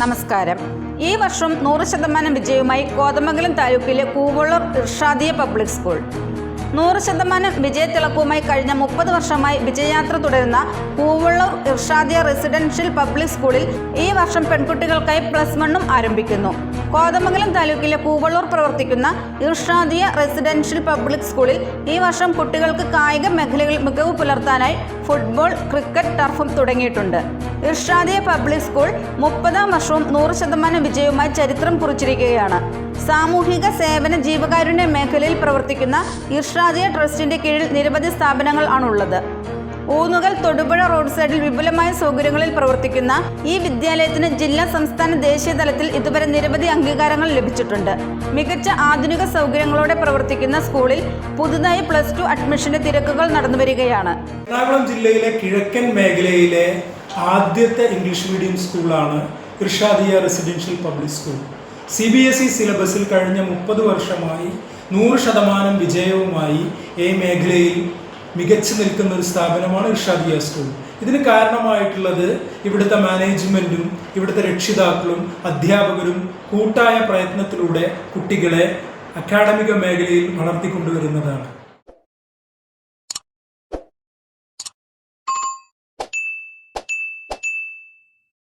നമസ്കാരം. ഈ വർഷം നൂറ് ശതമാനം വിജയവുമായി കോതമംഗലം താലൂക്കിലെ കൂവള്ളൂർ ഇർഷാദിയ പബ്ലിക് സ്കൂൾ. നൂറ് ശതമാനം വിജയത്തിളക്കവുമായി കഴിഞ്ഞ മുപ്പത് വർഷമായി വിജയയാത്ര തുടരുന്ന കൂവള്ളൂർ ഇർഷാദിയ റെസിഡൻഷ്യൽ പബ്ലിക് സ്കൂളിൽ ഈ വർഷം പെൺകുട്ടികൾക്കായി പ്ലസ് വണ്ണും ആരംഭിക്കുന്നു. കോതമംഗലം താലൂക്കിലെ കൂവള്ളൂർ പ്രവർത്തിക്കുന്ന ഇർഷാദിയ റെസിഡൻഷ്യൽ പബ്ലിക് സ്കൂളിൽ ഈ വർഷം കുട്ടികൾക്ക് കായിക മേഖലകളിൽ മികവ് പുലർത്താനായി ഫുട്ബോൾ ക്രിക്കറ്റ് ടർഫും തുടങ്ങിയിട്ടുണ്ട്. ഇർഷാദിയ പബ്ലിക് സ്കൂൾ മുപ്പതാം വർഷവും നൂറ് ശതമാനം വിജയവുമായി ചരിത്രം കുറിച്ചിരിക്കുകയാണ്. സാമൂഹിക സേവന ജീവകാരുണ്യ മേഖലയിൽ പ്രവർത്തിക്കുന്ന ഇർഷാദിയ ട്രസ്റ്റിന്റെ കീഴിൽ നിരവധി സ്ഥാപനങ്ങൾ ആണുള്ളത്. ഊന്നുകൽ തൊടുപുഴ റോഡ് സൈഡിൽ വിപുലമായ സൗകര്യങ്ങളിൽ പ്രവർത്തിക്കുന്ന ഈ വിദ്യാലയത്തിന് ജില്ലാ സംസ്ഥാന ദേശീയ തലത്തിൽ ഇതുവരെ നിരവധി അംഗീകാരങ്ങൾ ലഭിച്ചിട്ടുണ്ട്. മികച്ച ആധുനിക സൗകര്യങ്ങളോടെ പ്രവർത്തിക്കുന്ന സ്കൂളിൽ പുതുതായി പ്ലസ് ടു അഡ്മിഷന്റെ തിരക്കുകൾ നടന്നുവരികയാണ്. എറണാകുളം ജില്ലയിലെ കിഴക്കൻ മേഖലയിലെ ആദ്യത്തെ ഇംഗ്ലീഷ് മീഡിയം സ്കൂളാണ് Irshadiya residential public school C B S E സിലബസിൽ കഴിഞ്ഞ മുപ്പത് വർഷമായി നൂറ് ശതമാനം വിജയവുമായി ഈ മേഖലയിൽ മികച്ചു നിൽക്കുന്ന ഒരു സ്ഥാപനമാണ് ഇർഷാദിയ സ്കൂൾ ഇതിന് കാരണമായിട്ടുള്ളത് ഇവിടുത്തെ മാനേജ്മെന്റും ഇവിടുത്തെ രക്ഷിതാക്കളും അധ്യാപകരും കൂട്ടായ പ്രയത്നത്തിലൂടെ കുട്ടികളെ അക്കാഡമിക മേഖലയിൽ വളർത്തിക്കൊണ്ടുവരുന്നതാണ്.